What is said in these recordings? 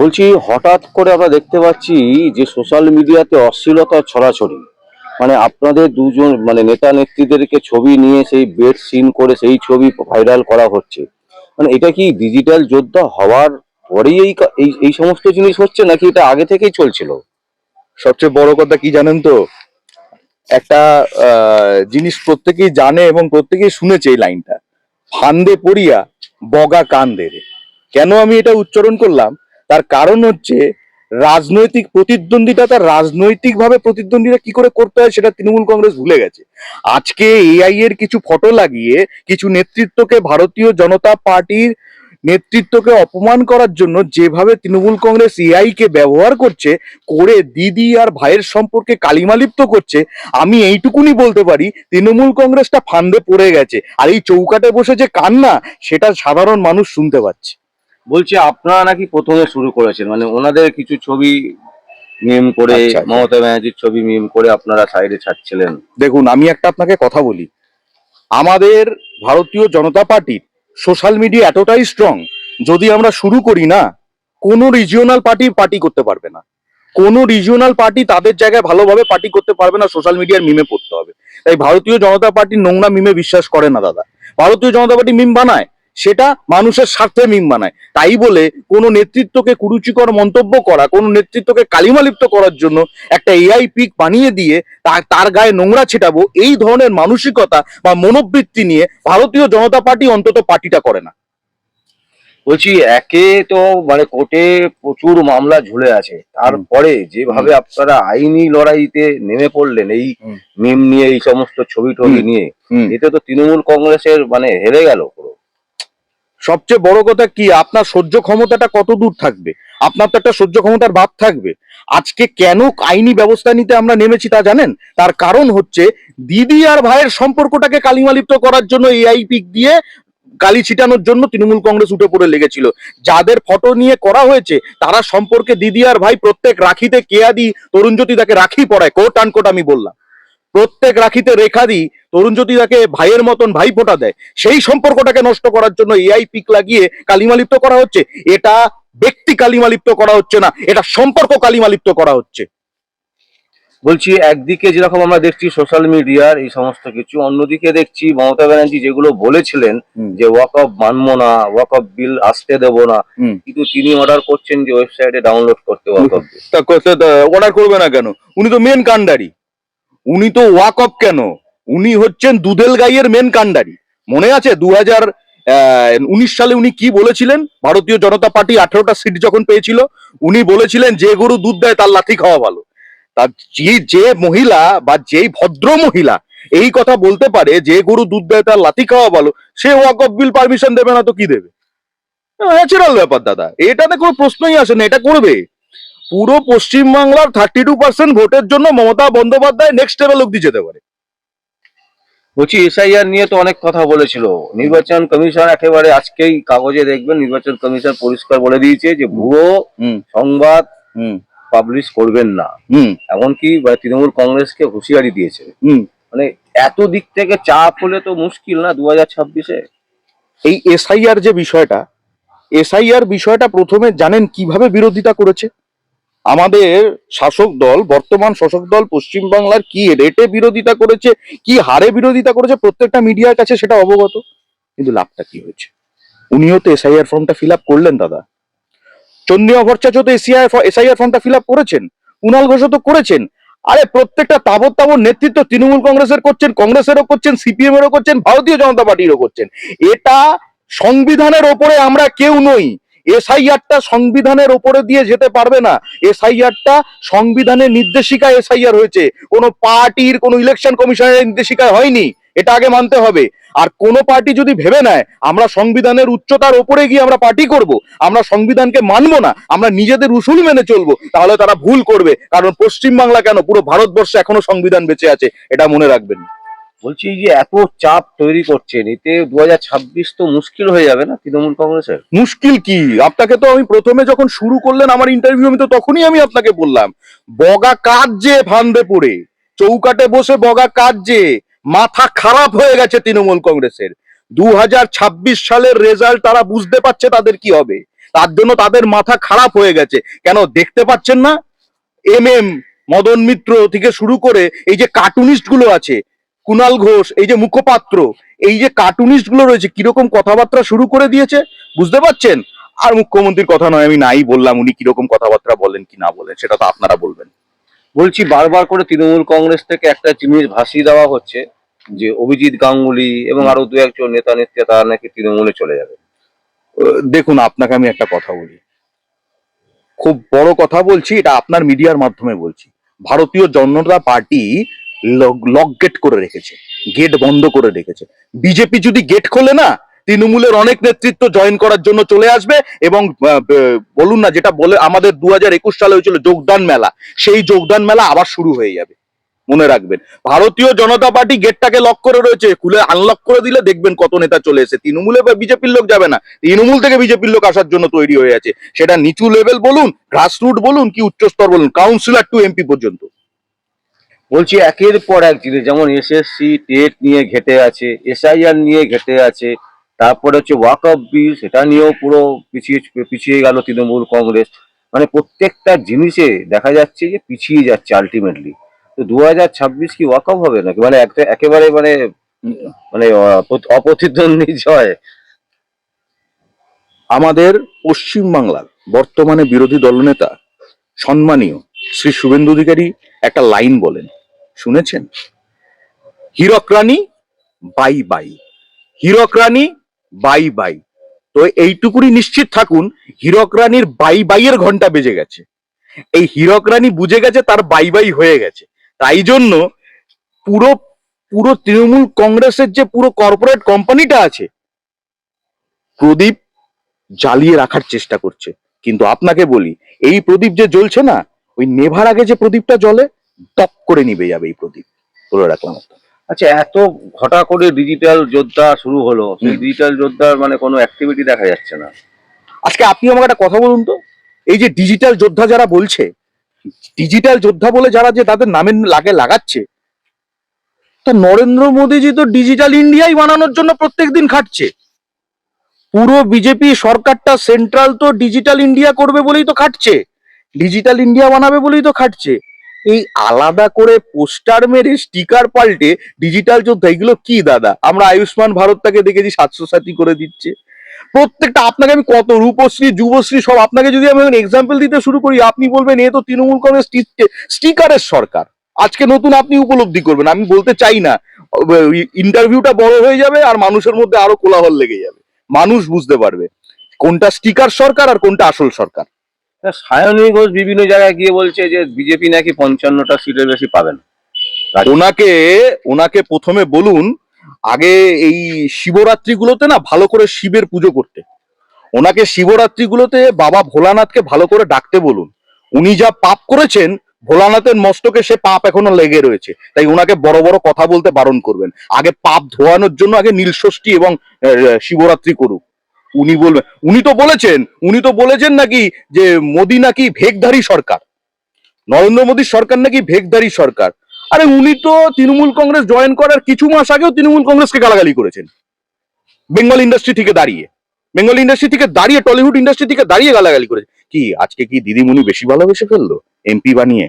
বলছি, হঠাৎ করে আমরা দেখতে পাচ্ছি যে সোশ্যাল মিডিয়াতে অশ্লীলতা ছড়াছড়ি। মানে আপনাদের দুজন মানে নেতা নেত্রীদেরকে ছবি নিয়ে সেই বেড সিন করে সেই ছবি ভাইরাল করা হচ্ছে। মানে এটা কি ডিজিটাল যোদ্ধা হওয়ার পরেই এই এই সমস্ত জিনিস হচ্ছে নাকি এটা আগে থেকেই চলছিল? সবচেয়ে বড় কথা কি জানেন তো? একটা জিনিস প্রত্যেকেই জানে এবং প্রত্যেকেই শুনেছে এই লাইনটা। ফান্দে পড়িয়া বগা কান্দে রে কেন আমি এটা উচ্চারণ করলাম? তার কারণ হচ্ছে রাজনৈতিক প্রতিদ্বন্দ্বিতা, তার রাজনৈতিক ভাবে প্রতিদ্বন্দ্বিতা কি করে করতে হয় সেটা তৃণমূল কংগ্রেস ভুলে গেছে। আজকে এআই এর কিছু ফটো লাগিয়ে কিছু নেতৃত্বকে ভারতীয় জনতা পার্টির নেতৃত্বকে অপমান করার জন্য যেভাবে তৃণমূল কংগ্রেস এআই কে ব্যবহার করছে, করে দিদি আর ভাইয়ের সম্পর্কে কালিমালিপ্ত করছে, আমি এইটুকুনি বলতে পারি, তৃণমূল কংগ্রেসটা ফান্দে পড়ে গেছে। আর এই চৌকাটে বসে যে কান্না, সেটা সাধারণ মানুষ শুনতে পাচ্ছে। বলছি আপনারা নাকি প্রথমে শুরু করেছেন মানে ওনাদের কিছু ছবি মিম করে আচ্ছা, আচ্ছা। মমতা ব্যানার্জির ছবি মিম করে আপনারা সাইডে ছাড়ছিলেন। দেখুন আমি একটা আপনাকে কথা বলি। আমাদের ভারতীয় জনতা পার্টির সোশ্যাল মিডিয়া এতটাই স্ট্রং যদি আমরা শুরু করি না কোনো রিজিওনাল পার্টি পার্টি করতে পারবে না। কোনো রিজিওনাল পার্টি তাদের জায়গায় ভালোভাবে পার্টি করতে পারবে না সোশ্যাল মিডিয়ার মিমে পড়তে হবে। তাই ভারতীয় জনতা পার্টি নোংরা মিমে বিশ্বাস করে না দাদা। ভারতীয় জনতা পার্টি মিম বানায়। সেটা মানুষের স্বার্থে মিম বানায়। তাই বলে কোনো নেতৃত্বকে কুরুচিকর মন্তব্য করা কোনো নেতৃত্বকে কালিমালিপ্ত করার জন্য একটা এআই পিক বানিয়ে দিয়ে তার তার গায়ে নোংরা ছেটাবো এই ধরনের মানসিকতা বা মনোবৃত্তি নিয়ে ভারতীয় জনতা পার্টি অন্তত পার্টিটা করে না। বলছি একে তো মানে কোর্টে প্রচুর মামলা ঝুলে আছে। তারপরে যেভাবে আপনারা আইনি লড়াইতে নেমে পড়লেন এই মিম নিয়ে এই সমস্ত ছবি টবি নিয়ে এতে তো তৃণমূল কংগ্রেসের মানে হেরে গেল পুরো। সবচেয়ে বড় কথা কি? আপনার সহ্য ক্ষমতাটা কত দূর থাকবে? আপনার তো একটা সহ্য ক্ষমতার ভাব থাকবে। আজকে কেন আইনি ব্যবস্থা নিতে আমরা নেমেছি তা জানেন? তার কারণ হচ্ছে দিদি আর ভাইয়ের সম্পর্কটাকে কালিমালিপ্ত করার জন্য এআই পিক দিয়ে গালি ছিটানোর জন্য তৃণমূল কংগ্রেস উঠে পড়ে লেগেছিল। যাদের ফটো নিয়ে করা হয়েছে, তারা সম্পর্কে দিদি আর ভাই প্রত্যেক রাখিতে কেয়াদি, তরুণজ্যোতি তাকে রাখি পড়ায়। কোট আনকোট আমি বললাম। প্রত্যেক রাখিতে রেখা দিই তরুণ তরুণজ্যোতি তাকে ভাইয়ের মতন ভাই ফোটা দেয়। সেই সম্পর্কটাকে নষ্ট করার জন্য এআই পিক লাগিয়ে কালিমালিপ্ত করা হচ্ছে। এটা ব্যক্তি কালিমালিপ্ত করা হচ্ছে না এটা সম্পর্ক কালিমালিপ্ত করা হচ্ছে। বলছি একদিকে যেরকম আমরা দেখছি সোশ্যাল মিডিয়ার এই সমস্ত কিছু অন্যদিকে দেখছি মমতা ব্যানার্জি যেগুলো বলেছিলেন যে ওয়াক অফ মানবো না ওয়াক অফ বিল আসতে দেবো না। কিন্তু তিনি অর্ডার করছেন যে ওয়েবসাইটে ডাউনলোড করতে ওয়াক অফ অর্ডার করবে না কেন? উনি তো মেন কান্ডারি উনি তো ওয়াক অফ কেন? উনি হচ্ছেন দুধেল গাইয়ের মেন কান্ডারি মনে আছে দু হাজার উনিশ সালে উনি কি বলেছিলেন? ভারতীয় জনতা পার্টি আঠেরোটা সিট যখন পেয়েছিল, উনি বলেছিলেন যে গরু দুধ দেয় তার লাথি খাওয়া ভালো। তার যে যে মহিলা বা যেই ভদ্র মহিলা এই কথা বলতে পারে যে গরু দুধ দেয় তার লাথি খাওয়া ভালো, সে ওয়াক অফ বিল পারমিশন দেবে না তো কি দেবে? ন্যাচারাল ব্যাপার দাদা, এটাতে কোনো প্রশ্নই আসে না, এটা করবে? পুরো পশ্চিমবাংলার থার্টি টু পার্সেন্ট ভোটের জন্য মমতা বন্দ্যোপাধ্যায় নেক্সট লেভেল অব্দি যেতে পারে। বলছি এসআইআর নিয়ে তো অনেক কথা বলেছিল। নির্বাচন কমিশন একেবারে আজকেই কাগজে দেখবেন নির্বাচন কমিশন পরিষ্কার বলে দিয়েছে যে ভুয়ো সংবাদ পাবলিশ করবেন না। হুম। এমনকি তৃণমূল কংগ্রেসকে হুঁশিয়ারি দিয়েছে। মানে এত দিক থেকে চাপ হলে তো মুশকিল না দু হাজার ছাব্বিশে? এই এসআইআর যে বিষয়টা এসআইআর বিষয়টা প্রথমে জানেন কীভাবে বিরোধিতা করেছে? আমাদের শাসক দল, বর্তমান শাসক দল পশ্চিমবাংলার কি রেটে বিরোধিতা করেছে, কি হারে বিরোধিতা করেছে, প্রত্যেকটা মিডিয়ার কাছে সেটা অবগত। কিন্তু লাভটা কি হয়েছে? উনিও তো এসআইআর ফর্মটা ফিল আপ করলেন, দাদা। চন্দ্রিমা ভট্টাচার্য তো এসআইআর এসআইআর ফর্মটা ফিল আপ করেছেন কুণাল ঘোষও তো করেছেন। আরে, প্রত্যেকটা তাবৎ তাবৎ নেতৃত্ব তৃণমূল কংগ্রেসের করছেন, কংগ্রেসেরও করছেন সিপিএম এরও করছেন, ভারতীয় জনতা পার্টিরও করছেন। এটা সংবিধানের ওপরে আমরা কেউ নই। এসআইআরটা সংবিধানের ওপরে দিয়ে যেতে পারবে না। এসআইআরটা সংবিধানের নির্দেশিকা এসআইআর হয়েছে। কোনো পার্টির, কোনো ইলেকশন কমিশনের নির্দেশিকায় হয়নি। এটা আগে মানতে হবে। আর কোনো পার্টি যদি ভেবে নেয়, আমরা সংবিধানের উচ্চতার ওপরে গিয়ে আমরা পার্টি করব। আমরা সংবিধানকে মানব না। আমরা নিজেদের উসুল মেনে চলবো। তাহলে তারা ভুল করবে। কারণ পশ্চিমবাংলা কেন? পুরো ভারতবর্ষে এখনও সংবিধান বেঁচে আছে। এটা মনে রাখবেন। বলছি যে এত চাপ তৈরি করছেন, এতে দু হাজার ছাব্বিশ তো মুশকিল হয়ে যাবে না তৃণমূল কংগ্রেসের? মুশকিল কি? আপনাকে তো আমি প্রথমে যখন শুরু করলেন আমার ইন্টারভিউ আমি তো তখনই আমি আপনাকে বললাম, বগা কাজ যে ফান্দে পড়ে, চৌকাটে বসে বগা কাজ যে, মাথা খারাপ হয়ে গেছে তৃণমূল কংগ্রেসের। দু হাজার ছাব্বিশ সালের রেজাল্ট তারা বুঝতে পারছে তাদের কি হবে। তার জন্য তাদের মাথা খারাপ হয়ে গেছে। কেন, দেখতে পাচ্ছেন না? এম এম মদন মিত্র থেকে শুরু করে এই যে কার্টুনিস্টগুলো আছে কুনাল ঘোষ এই যে মুখপাত্র এই যে কার্টুনিস্টগুলো রয়েছে কীরকম কথাবার্তা শুরু করে দিয়েছে বুঝতে পারছেন? আর মুখ্যমন্ত্রীর কথা নয় আমি নাই বললাম উনি কীরকম কথাবার্তা বলেন কি না বলেন সেটা তো আপনারা বলবেন। বলছি বারবার করে তৃণমূল কংগ্রেস থেকে একটা জিনিস ভাসিয়ে দেওয়া হচ্ছে যে অভিজিৎ গাঙ্গুলি এবং আরও দু একজন নেতা নেত্রী তারা নাকি তৃণমূলে চলে যাবে। দেখুন আপনাকে আমি একটা কথা বলি। খুব বড় কথা বলছি এটা আপনার মিডিয়ার মাধ্যমে বলছি। ভারতীয় জনতা পার্টি লক গেট করে রেখেছে গেট বন্ধ করে রেখেছে। বিজেপি যদি গেট খোলে না, তৃণমূলের অনেক নেতৃত্ব জয়েন করার জন্য চলে আসবে এবং বলুন না, যেটা বলে আমাদের দু হাজার একুশ সালে হয়েছিল যোগদান মেলা, সেই যোগদান মেলা আবার শুরু হয়ে যাবে, মনে রাখবেন। ভারতীয় জনতা পার্টি গেটটাকে লক করে রয়েছে, খুলে আনলক করে দিলে দেখবেন কত নেতা চলে এসে তৃণমূলে বা বিজেপির লোক যাবে না, তৃণমূল থেকে বিজেপির লোক আসার জন্য তৈরি হয়ে আছে। সেটা নিচু লেভেল বলুন গ্রাসরুট বলুন, কি উচ্চস্তর বলুন কাউন্সিলর টু এমপি পর্যন্ত। বলছি একের পর এক জিনিস, যেমন এসএসসি টেট নিয়ে ঘেটে আছে এসআইআর নিয়ে ঘেটে আছে, তারপরে হচ্ছে ওয়াক অফ বিল সেটা নিয়েও পুরো পিছিয়ে পিছিয়ে গেল তৃণমূল কংগ্রেস। মানে প্রত্যেকটা জিনিসে দেখা যাচ্ছে যে পিছিয়ে যাচ্ছে আলটিমেটলি তো দু হাজার ছাব্বিশ কি ওয়াক অফ হবে নাকি? মানে একটা একেবারে মানে মানে অপ- অপ্রতিদ্বন্দ্বী জয় আমাদের পশ্চিমবাংলার বর্তমানে বিরোধী দলনেতা, সম্মানীয় শ্রী শুভেন্দু অধিকারী একটা লাইন বলেন। শুনেছেন? Hirak Rani, bye bye. Hirak Rani, bye bye. তো এইটুকুনি নিশ্চিত থাকুন, হীরক রানীর বাই বাইয়ের ঘণ্টা বেজে গেছে। এই হীরক রানী বুঝে গেছে তার বাই বাই হয়ে গেছে। তাই জন্য পুরো পুরো তৃণমূল কংগ্রেসের যে পুরো কর্পোরেট কোম্পানিটা আছে, প্রদীপ জ্বালিয়ে রাখার চেষ্টা করছে। কিন্তু আপনাকে বলি, এই প্রদীপ যে জ্বলছে না ওই নেভার আগে যে প্রদীপটা জ্বলে টপ করে নিবে যাবে এই প্রদীপ। বলে রাখলাম। আচ্ছা এত ঘটা করে ডিজিটাল যোদ্ধা শুরু হলো সেই ডিজিটাল যোদ্ধার মানে কোনো অ্যাক্টিভিটি দেখা যাচ্ছে না। আজকে আপনি আমাকে একটা কথা বলুন তো। এই যে ডিজিটাল যোদ্ধা যারা বলছে ডিজিটাল যোদ্ধা বলে যারা যে তাদের নামের লাগে লাগাচ্ছে তা নরেন্দ্র মোদীজি তো ডিজিটাল ইন্ডিয়াই বানানোর জন্য প্রত্যেক দিন খাটছে। পুরো বিজেপি সরকারটা সেন্ট্রাল তো ডিজিটাল ইন্ডিয়া করবে বলেই তো খাটছে। ডিজিটাল ইন্ডিয়া বানাবে বলেই তো খাটছে। এই আলাদা করে পোস্টার মেরে স্টিকার পাল্টে ডিজিটাল যোদ্ধা, এগুলো কি দাদা? আমরা আয়ুষ্মান ভারতটাকে দেখেছি সাতশো সাথী করে দিচ্ছে। প্রত্যেকটা আপনাকে আমি কত, রূপশ্রী, যুবশ্রী, সব আপনাকে যদি আমি এক্সাম্পল দিতে শুরু করি, আপনি বলবেন, এ তো তৃণমূল কংগ্রেস স্টিকারের সরকার। আজকে নতুন আপনি উপলব্ধি করবেন। আমি বলতে চাই না ইন্টারভিউটা বড় হয়ে যাবে আর মানুষের মধ্যে আরও কোলাহল লেগে যাবে। মানুষ বুঝতে পারবে কোনটা স্টিকার সরকার আর কোনটা আসল সরকার। সায়নী ঘোষ বিভিন্ন জায়গায় গিয়ে বলছে যে বিজেপি নাকি পঞ্চান্নটা সিটের বেশি পাবে না। ওনাকে ওনাকে প্রথমে বলুন, আগে এই শিবরাত্রি গুলোতে না ভালো করে শিবের পুজো করতে। ওনাকে শিবরাত্রি গুলোতে বাবা ভোলানাথকে ভালো করে ডাকতে বলুন। উনি যা পাপ করেছেন, ভোলানাথের মস্তকে সে পাপ এখনও লেগে রয়েছে। তাই ওনাকে বড় বড় কথা বলতে বারণ করবেন। আগে পাপ ধোয়ানোর জন্য আগে নীলষষ্ঠী এবং শিবরাত্রি করুক। উনি বলবেন উনি তো বলেছেন, উনি তো বলেছেন নাকি যে মোদি নাকি ভেগধারী সরকার। নরেন্দ্র মোদীর সরকার নাকি ভেগধারী সরকার। আরে উনি তো তৃণমূল কংগ্রেস জয়েন করার কিছু মাস আগেও তৃণমূল কংগ্রেসকে গালাগালি করেছেন। বেঙ্গল ইন্ডাস্ট্রি থেকে দাঁড়িয়ে। বেঙ্গল ইন্ডাস্ট্রি থেকে দাঁড়িয়ে, টলিউড ইন্ডাস্ট্রি থেকে দাঁড়িয়ে গালাগালি করেছে। কি, আজকে কি দিদিমণি বেশি ভালোবেসে ফেলল? এমপি বানিয়ে,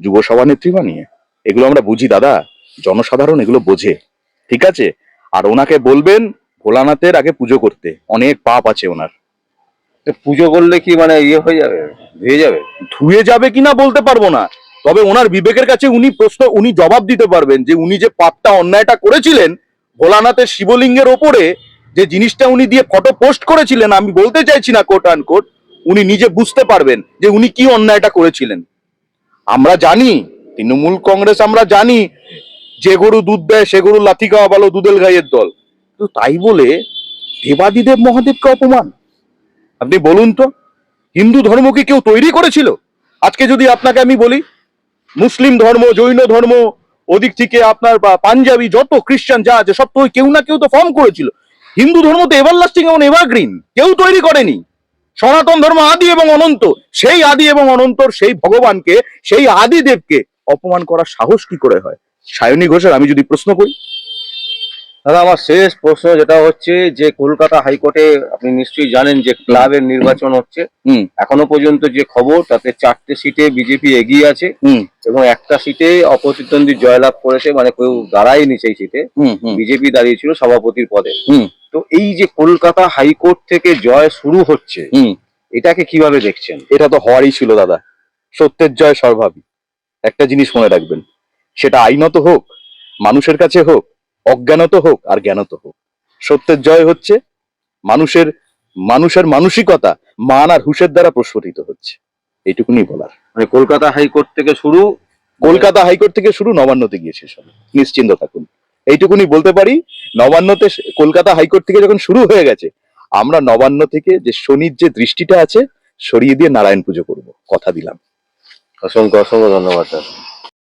যুব সভানেত্রী বানিয়ে? এগুলো আমরা বুঝি, দাদা। জনসাধারণ এগুলো বোঝে। ঠিক আছে? আর ওনাকে বলবেন ভোলানাথের আগে পুজো করতে। অনেক পাপ আছে ওনার। পুজো করলে কি মানে ইয়ে হয়ে যাবে? ধুয়ে যাবে? ধুয়ে যাবে কিনা বলতে পারব না। তবে ওনার বিবেকের কাছে উনি প্রশ্ন উনি জবাব দিতে পারবেন যে উনি যে পাপটা অন্যায়টা করেছিলেন ভোলানাথের শিবলিঙ্গের ওপরে যে জিনিসটা উনি দিয়ে ফটো পোস্ট করেছিলেন আমি বলতে চাইছি না কোট আন কোট উনি নিজে বুঝতে পারবেন যে উনি কি অন্যায়টা করেছিলেন। আমরা জানি তৃণমূল কংগ্রেস আমরা জানি যে গরু দুধ দেয় সে গরু লাথি খাওয়া ভালো দুধেল গাইয়ের দল। তো তাই বলে দেবাদিদেব মহাদেবকে অপমান। আপনি বলুন তো, হিন্দু ধর্ম কি কেউ তৈরি করেছিল? আজকে যদি আপনাকে আমি বলি, মুসলিম ধর্ম, জৈন ধর্ম, ওদিক থেকে আপনার পাঞ্জাবি, যত খ্রিস্টান যা আছে, সব তো কেউ না কেউ তো ফর্ম করেছিল। হিন্দু ধর্ম তো এভার লাস্টিং এবং এভারগ্রিন কেউ তৈরি করেনি। সনাতন ধর্ম আদি এবং অনন্ত, সেই আদি এবং অনন্তর সেই ভগবানকে, সেই আদি দেবকে অপমান করার সাহস কি করে হয়? সায়নী ঘোষের আমি যদি প্রশ্ন করি দাদা আমার শেষ প্রশ্ন যেটা হচ্ছে যে কলকাতা হাইকোর্টে আপনি নিশ্চয়ই জানেন যে ক্লাবের নির্বাচন হচ্ছে। হুম। এখনও পর্যন্ত যে খবর তাতে চারটে সিটে বিজেপি এগিয়ে আছে। হুম। এবং একটা সিটে অপ্রতিদ্বন্দ্বী জয়লাভ করেছে মানে কেউ দাঁড়ায়নি সেই সিটে। হুম হুম। বিজেপি দাঁড়িয়েছিল সভাপতির পদে। হুম। তো এই যে কলকাতা হাইকোর্ট থেকে জয় শুরু হচ্ছে হুম। এটাকে কীভাবে দেখছেন? এটা তো হওয়ারই ছিল দাদা। সত্যের জয় সর্বাবী একটা জিনিস মনে রাখবেন সেটা আইনত হোক মানুষের কাছে হোক অজ্ঞানত হোক আর জ্ঞানত হোক। সত্যের জয় হচ্ছে মানুষের মানুষের মানসিকতা মান আর হুশের দ্বারা প্রস্ফুটিত হচ্ছে। এইটুকুনি বলার। মানে কলকাতা হাইকোর্ট থেকে শুরু? কলকাতা হাইকোর্ট থেকে শুরু নবান্নতে গিয়ে শেষ হবে। নিশ্চিন্ত থাকুন। এইটুকুনি বলতে পারি নবান্নতে কলকাতা হাইকোর্ট থেকে যখন শুরু হয়ে গেছে আমরা নবান্ন থেকে যে শনির যে দৃষ্টিটা আছে সরিয়ে দিয়ে নারায়ণ পুজো করব। কথা দিলাম। অসংখ্য অসংখ্য ধন্যবাদ স্যার।